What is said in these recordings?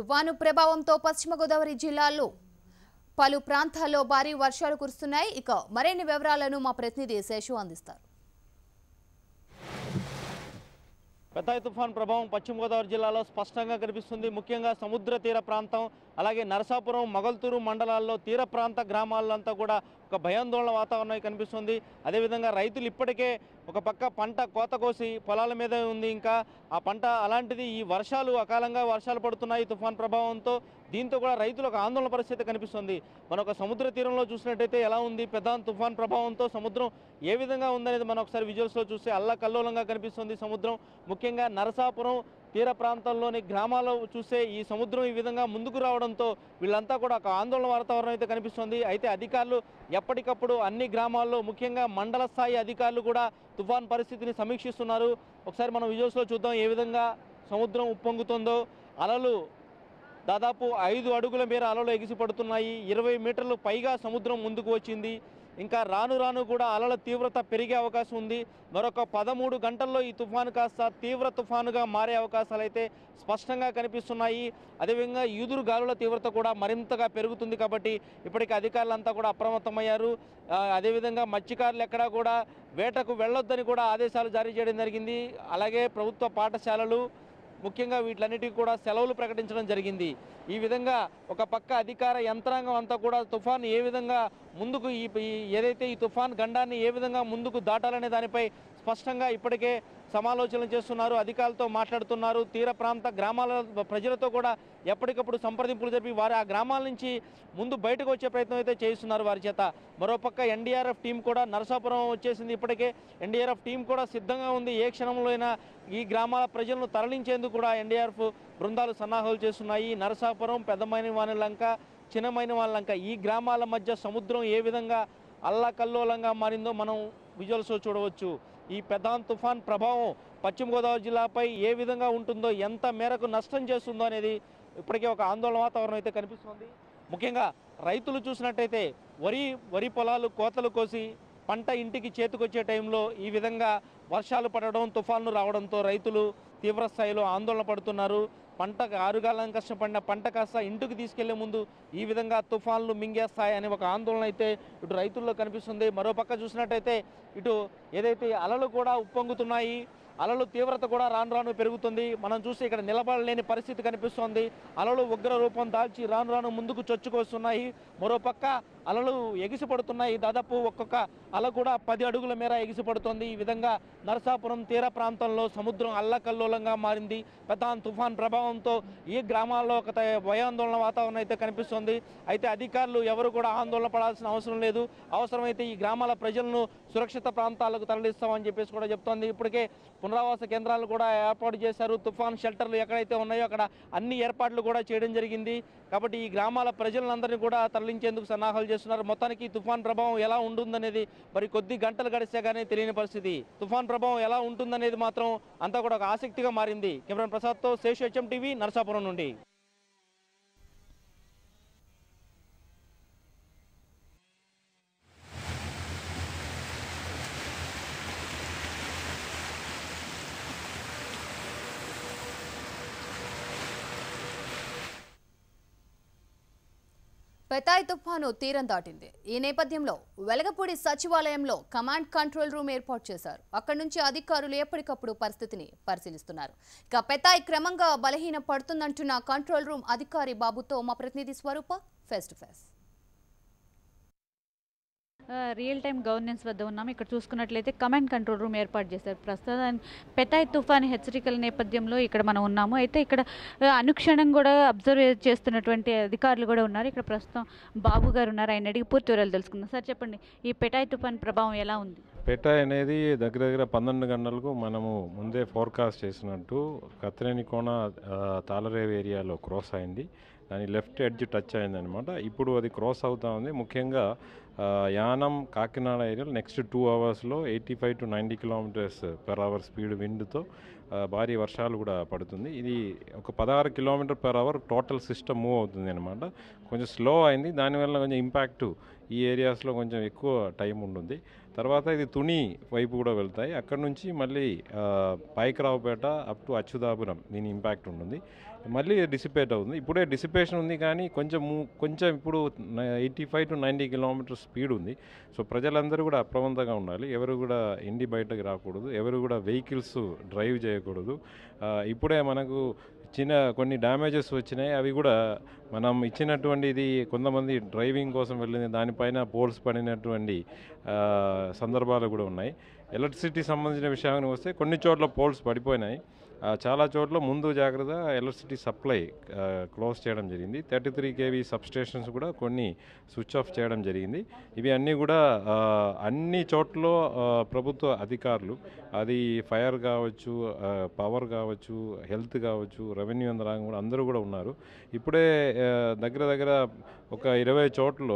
తుఫాను ప్రభావంతో పశ్చిమ గోదావరి జిల్లాలో పలు ప్రాంతాల్లో భారీ వర్షాలు కురుస్తున్నాయి. ఇక మరిన్ని వివరాలను మా ప్రతినిధి శేషు అందిస్తారు. పెతాయి తుఫాన్ ప్రభావం పశ్చిమ గోదావరి జిల్లాలో స్పష్టంగా కనిపిస్తుంది. ముఖ్యంగా సముద్ర తీర ప్రాంతం అలాగే నరసాపురం మొగల్తూరు మండలాల్లో తీర ప్రాంత గ్రామాలంతా కూడా ఒక భయాందోళన వాతావరణం కనిపిస్తుంది. అదేవిధంగా రైతులు ఇప్పటికే ఒక పక్క పంట కోత కోసి పొలాల మీద ఉంది. ఇంకా ఆ పంట అలాంటిది ఈ వర్షాలు అకాలంగా వర్షాలు పడుతున్నాయి తుఫాన్ ప్రభావంతో. దీంతో కూడా రైతులకు ఆందోళన పరిస్థితి కనిపిస్తుంది. మనం ఒక సముద్ర తీరంలో చూసినట్టయితే ఎలా ఉంది? పెద్ద తుఫాన్ ప్రభావంతో సముద్రం ఏ విధంగా ఉందనేది మనం ఒకసారి విజువల్స్లో చూస్తే అల్లకల్లోలంగా కనిపిస్తుంది సముద్రం. ముఖ్యంగా నరసాపురం తీర ప్రాంతంలోని గ్రామాల్లో చూస్తే ఈ సముద్రం ఈ విధంగా ముందుకు రావడంతో వీళ్ళంతా కూడా ఒక ఆందోళన వాతావరణం అయితే కనిపిస్తుంది. అయితే అధికారులు ఎప్పటికప్పుడు అన్ని గ్రామాల్లో ముఖ్యంగా మండల స్థాయి అధికారులు కూడా తుఫాన్ పరిస్థితిని సమీక్షిస్తున్నారు. ఒకసారి మనం విజువల్స్లో చూద్దాం ఏ విధంగా సముద్రం ఉప్పొంగుతుందో. అలలు దాదాపు ఐదు అడుగుల మేర అలలు ఎగిసిపడుతున్నాయి. ఇరవై మీటర్లు పైగా సముద్రం ముందుకు వచ్చింది. ఇంకా రాను రాను కూడా అలల తీవ్రత పెరిగే అవకాశం ఉంది. మరొక పదమూడు గంటల్లో ఈ తుఫాను కాస్త తీవ్ర తుఫానుగా మారే అవకాశాలు అయితే స్పష్టంగా కనిపిస్తున్నాయి. అదేవిధంగా ఈదురు గాలుల తీవ్రత కూడా మరింతగా పెరుగుతుంది కాబట్టి ఇప్పటికే అధికారులంతా కూడా అప్రమత్తమయ్యారు. అదేవిధంగా మత్స్యకారులు ఎక్కడా కూడా వేటకు వెళ్ళొద్దని కూడా ఆదేశాలు జారీ చేయడం జరిగింది. అలాగే ప్రభుత్వ పాఠశాలలు ముఖ్యంగా వీటిలన్నిటికీ కూడా సెలవులు ప్రకటించడం జరిగింది. ఈ విధంగా ఒక పక్క అధికార యంత్రాంగం అంతా కూడా తుఫాన్ ఏ విధంగా ముందుకు ఈ ఈ- ఏదైతే ఈ తుఫాన్ గండాన్ని ఏ విధంగా ముందుకు దాటాలనే దానిపై స్పష్టంగా ఇప్పటికే సమాలోచనలు చేస్తున్నారు అధికారులతో మాట్లాడుతున్నారు. తీర ప్రాంత గ్రామాల ప్రజలతో కూడా ఎప్పటికప్పుడు సంప్రదింపులు జరిపి వారు ఆ గ్రామాల నుంచి ముందు బయటకు వచ్చే ప్రయత్నం అయితే చేస్తున్నారు వారి చేత. మరోపక్క ఎన్డీఆర్ఎఫ్ టీం కూడా నరసాపురం వచ్చేసింది ఇప్పటికే. ఎన్డీఆర్ఎఫ్ టీం కూడా సిద్ధంగా ఉంది. ఏ క్షణంలో అయినా ఈ గ్రామాల ప్రజలను తరలించేందుకు కూడా ఎన్డీఆర్ఎఫ్ బృందాలు సన్నాహాలు చేస్తున్నాయి. నరసాపురం పెద్దమైన వానిలంక చిన్నమైన వానిలంక ఈ గ్రామాల మధ్య సముద్రం ఏ విధంగా అల్లకల్లోలంగా మారిందో మనం విజువల్స్లో చూడవచ్చు. ఈ పెదాన్ తుఫాన్ ప్రభావం పశ్చిమ గోదావరి జిల్లాపై ఏ విధంగా ఉంటుందో ఎంత మేరకు నష్టం చేస్తుందో అనేది ఇప్పటికే ఒక ఆందోళన వాతావరణం అయితే కనిపిస్తుంది. ముఖ్యంగా రైతులు చూసినట్టయితే వరి వరి పొలాలు కోతలు కోసి పంట ఇంటికి చేతికొచ్చే టైంలో ఈ విధంగా వర్షాలు పడడం తుఫాన్లు రావడంతో రైతులు తీవ్రస్థాయిలో ఆందోళన పడుతున్నారు. పంటకు ఆరుగాలం కష్టపడిన పంట కాస్త ఇంటికి తీసుకెళ్ళే ముందు ఈ విధంగా తుఫాన్లు మింగేస్తాయి అనే ఒక ఆందోళన అయితే ఇటు రైతుల్లో కనిపిస్తుంది. మరోపక్క చూసినట్టయితే ఇటు ఏదైతే అలలు కూడా ఉప్పొంగుతున్నాయి అలలు తీవ్రత కూడా రాను రాను పెరుగుతుంది. మనం చూసి ఇక్కడ నిలబడలేని పరిస్థితి కనిపిస్తోంది. అలలు ఉగ్ర రూపం దాల్చి రాను రాను ముందుకు చొచ్చుకొస్తున్నాయి. మరోపక్క అలలు ఎగిసిపడుతున్నాయి. దాదాపు ఒక్కొక్క అల కూడా పది అడుగుల మేర ఎగిసిపడుతోంది. ఈ విధంగా నరసాపురం తీర ప్రాంతంలో సముద్రం అల్లకల్లోలంగా మారింది. పెద్దాన్ తుఫాన్ ప్రభావంతో ఈ గ్రామాల్లో ఒక త- భయాందోళన వాతావరణం అయితే కనిపిస్తోంది. అయితే అధికారులు ఎవరు కూడా ఆందోళన పడాల్సిన అవసరం లేదు. అవసరమైతే ఈ గ్రామాల ప్రజలను సురక్షిత ప్రాంతాలకు తరలిస్తామని చెప్పేసి కూడా చెప్తోంది. ఇప్పటికే పునరావాస కేంద్రాలు కూడా ఏర్పాటు చేశారు. తుఫాన్ షెల్టర్లు ఎక్కడైతే ఉన్నాయో అక్కడ అన్ని ఏర్పాట్లు కూడా చేయడం జరిగింది. కాబట్టి ఈ గ్రామాల ప్రజలందరినీ కూడా తరలించేందుకు సన్నాహాలు చేస్తున్నారు. మొత్తానికి తుఫాన్ ప్రభావం ఎలా ఉంటుందనేది మరి కొద్ది గంటలు గడిస్తే కానీ తెలియని పరిస్థితి. తుఫాన్ ప్రభావం ఎలా ఉంటుందనేది మాత్రం అంతా కూడా ఒక ఆసక్తిగా మారింది. కెమెరాన్ ప్రసాద్తో శేషు హెచ్ఎం టీవీ నరసాపురం నుండి. పెతాయ్ తుఫాను తీరం దాటింది. ఈ నేపథ్యంలో వెలగపూడి సచివాలయంలో కమాండ్ కంట్రోల్ రూమ్ ఏర్పాటు చేశారు. అక్కడి నుంచి అధికారులు ఎప్పటికప్పుడు పరిస్థితిని పరిశీలిస్తున్నారు. ఇక పెతాయ్ క్రమంగా బలహీన పడుతుందంటున్న కంట్రోల్ రూమ్ అధికారి బాబుతో మా ప్రతినిధి Swarupa face to face real time governance వద్ద ఉన్నాం. ఇక్కడ చూసుకున్నట్లయితే కమాండ్ కంట్రోల్ రూమ్ ఏర్పాటు చేశారు ప్రస్తుతం. పెతాయ్ తుఫాన్ హెచ్చరికల నేపథ్యంలో ఇక్కడ మనం ఉన్నాము. అయితే ఇక్కడ అనుక్షణం కూడా అబ్జర్వ్ చేస్తున్నటువంటి అధికారులు కూడా ఉన్నారు. ఇక్కడ ప్రస్తుతం బాబు గారు ఉన్నారు. ఆయన అడిగి పూర్తి వివరాలు తెలుసుకుందాం. సార్ చెప్పండి. ఈ పెటాయ్ తుఫాన్ ప్రభావం ఎలా ఉంది? పెటాయి అనేది దగ్గర దగ్గర పన్నెండు గంటలకు మనము ముందే ఫోర్కాస్ట్ చేసినట్టు కత్రేని తాళరేవ్ ఏరియాలో క్రాస్ అయింది. దాని లెఫ్ట్ ఎడ్జ్ టచ్ అయిందనమాట ఇప్పుడు అది క్రాస్ అవుతా ఉంది. ముఖ్యంగా యానం కాకినాడ ఏరియాలో నెక్స్ట్ టూ అవర్స్లో eighty five to ninety kilometres per hour speed విండ్తో భారీ వర్షాలు కూడా పడుతుంది. ఇది ఒక పదహారు kilometre per hour total system move అవుతుంది అనమాట కొంచెం స్లో అయింది. దానివల్ల కొంచెం ఇంపాక్ట్ ఈ ఏరియాస్లో కొంచెం ఎక్కువ టైం ఉంటుంది. తర్వాత ఇది తుని వైపు కూడా వెళ్తాయి. అక్కడ నుంచి మళ్ళీ పైకరావుపేట అప్ టు అచ్చుదాపురం దీని ఇంపాక్ట్ ఉంటుంది. మళ్ళీ డిసిపేట్ అవుతుంది. ఇప్పుడే డిసిపేషన్ ఉంది కానీ కొంచెం కొంచెం ఇప్పుడు eighty five to ninety kilometre speed ఉంది. సో ప్రజలందరూ కూడా అప్రమంతంగా ఉండాలి. ఎవరు కూడా ఇండి బయటకు రాకూడదు. ఎవరు కూడా వెహికల్స్ డ్రైవ్ చేయకూడదు. ఇప్పుడే మనకు చిన్న కొన్ని డ్యామేజెస్ వచ్చినాయి. అవి కూడా మనం ఇచ్చినటువంటి ఇది కొంతమంది డ్రైవింగ్ కోసం వెళ్ళింది దానిపైన పోల్స్ పడినటువంటి సందర్భాలు కూడా ఉన్నాయి. ఎలక్ట్రిసిటీ సంబంధించిన విషయానికి వస్తే కొన్ని చోట్ల పోల్స్ పడిపోయినాయి. చాలా చోట్ల ముందు జాగ్రత్త ఎలక్ట్రిసిటీ సప్లై క్లోజ్ చేయడం జరిగింది. థర్టీ త్రీ కేవీ సబ్స్టేషన్స్ కూడా కొన్ని స్విచ్ ఆఫ్ చేయడం జరిగింది. ఇవి అన్నీ కూడా అన్ని చోట్ల ప్రభుత్వ అధికారులు అది ఫైర్ కావచ్చు పవర్ కావచ్చు హెల్త్ కావచ్చు రెవెన్యూ అందరం కూడా అందరూ కూడా ఉన్నారు. ఇప్పుడే దగ్గర దగ్గర ఒక ఇరవై చోట్ల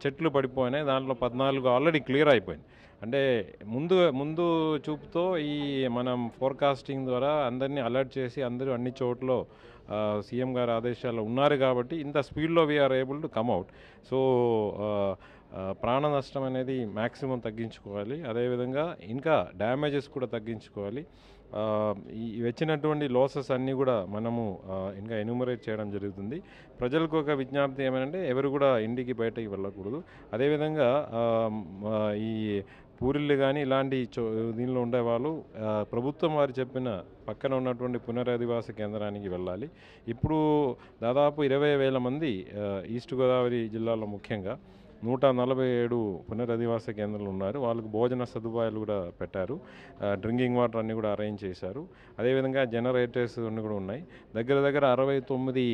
చెట్లు పడిపోయినాయి. దాంట్లో పద్నాలుగు ఆల్రెడీ క్లియర్ అయిపోయింది. అంటే ముందు ముందు చూపుతో ఈ మనం ఫోర్కాస్టింగ్ ద్వారా అందరినీ అలర్ట్ చేసి అందరూ అన్ని చోట్ల సీఎం గారి ఆదేశాలు ఉన్నారు కాబట్టి ఇంత స్పీడ్లో we are able to come out so ప్రాణ నష్టం అనేది మ్యాక్సిమం తగ్గించుకోవాలి. అదేవిధంగా ఇంకా డ్యామేజెస్ కూడా తగ్గించుకోవాలి. ఈ వచ్చినటువంటి లాసెస్ అన్నీ కూడా మనము ఇంకా ఎన్యూమరేట్ చేయడం జరుగుతుంది. ప్రజలకు ఒక విజ్ఞప్తి ఏమంటే ఎవరు కూడా ఇంటికి బయటకి వెళ్ళకూడదు. అదేవిధంగా ఈ పూరిళ్ళు కానీ ఇలాంటి చో దీనిలో ఉండేవాళ్ళు ప్రభుత్వం వారు చెప్పిన పక్కన ఉన్నటువంటి పునరధివాస కేంద్రానికి వెళ్ళాలి. ఇప్పుడు దాదాపు ఇరవై వేల మంది ఈస్ట్ గోదావరి జిల్లాలో ముఖ్యంగా నూట నలభై ఏడు పునరధివాస కేంద్రాలు ఉన్నారు. వాళ్ళకు భోజన సదుపాయాలు కూడా పెట్టారు. డ్రింకింగ్ వాటర్ అన్నీ కూడా అరేంజ్ చేశారు. అదేవిధంగా జనరేటర్స్ అన్నీ కూడా ఉన్నాయి. దగ్గర దగ్గర అరవై తొమ్మిది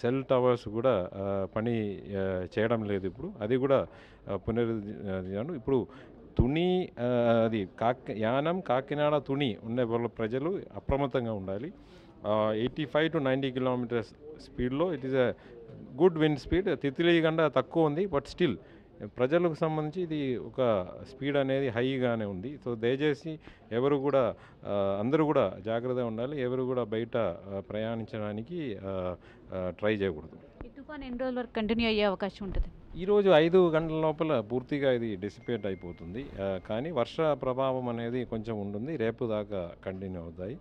సెల్ టవర్స్ కూడా పని చేయడం లేదు ఇప్పుడు. అది కూడా ఆ, పునరుద్ధరణ. ఇప్పుడు తుని అది కాకి యానం కాకినాడ తుని ఉండే వాళ్ళ ప్రజలు అప్రమత్తంగా ఉండాలి. Eighty five to ninety kilometres స్పీడ్లో it is a good wind speed. Titli కంటే తక్కువ ఉంది బట్ స్టిల్ ప్రజలకు సంబంధించి ఇది ఒక స్పీడ్ అనేది హైగానే ఉంది. సో దయచేసి ఎవరు కూడా అందరూ కూడా జాగ్రత్తగా ఉండాలి. ఎవరు కూడా బయట ప్రయాణించడానికి ట్రై చేయకూడదు. ఈ తుఫాన్ ఎన్ని రోజుల వరకు కంటిన్యూ అయ్యే అవకాశం ఉంటుంది? ఈరోజు ఐదు గంటల లోపల పూర్తిగా ఇది డిసిపేట్ అయిపోతుంది. కానీ వర్ష ప్రభావం అనేది కొంచెం ఉంటుంది. రేపు దాకా కంటిన్యూ అవుతాయి.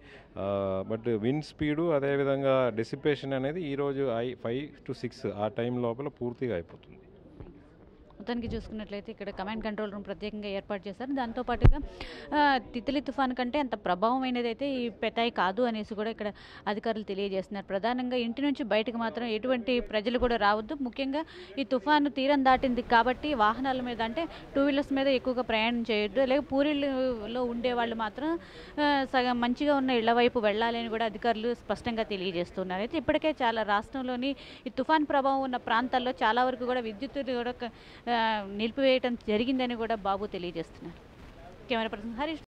బట్ విండ్ స్పీడు అదేవిధంగా డిసిపేషన్ అనేది ఈరోజు ఐ ఫైవ్ టు సిక్స్ ఆ టైం లోపల పూర్తిగా అయిపోతుంది. మొత్తానికి చూసుకున్నట్లయితే ఇక్కడ కమాండ్ కంట్రోల్ రూమ్ ప్రత్యేకంగా ఏర్పాటు చేశారు. దాంతోపాటుగా ఆ, తిత్లీ తుఫాన్ కంటే అంత ప్రభావం అయినదైతే ఈ పెతాయి కాదు అనేసి కూడా ఇక్కడ అధికారులు తెలియజేస్తున్నారు. ప్రధానంగా ఇంటి నుంచి బయటకు మాత్రం ఎటువంటి ప్రజలు కూడా రావద్దు. ముఖ్యంగా ఈ తుఫాను తీరం దాటింది కాబట్టి వాహనాల మీద అంటే టూ వీలర్స్ మీద ఎక్కువగా ప్రయాణం చేయొద్దు. లేక పూరిలో ఉండే వాళ్ళు మాత్రం సగం మంచిగా ఉన్న ఇళ్ళ వైపు వెళ్ళాలి అని కూడా అధికారులు స్పష్టంగా తెలియజేస్తున్నారు. అయితే ఇప్పటికే చాలా రాష్ట్రంలోని ఈ తుఫాన్ ప్రభావం ఉన్న ప్రాంతాల్లో చాలా వరకు కూడా విద్యుత్ కూడా నిలిపివేయటం జరిగిందని కూడా బాబు తెలియజేస్తున్నారు. Camera person Harish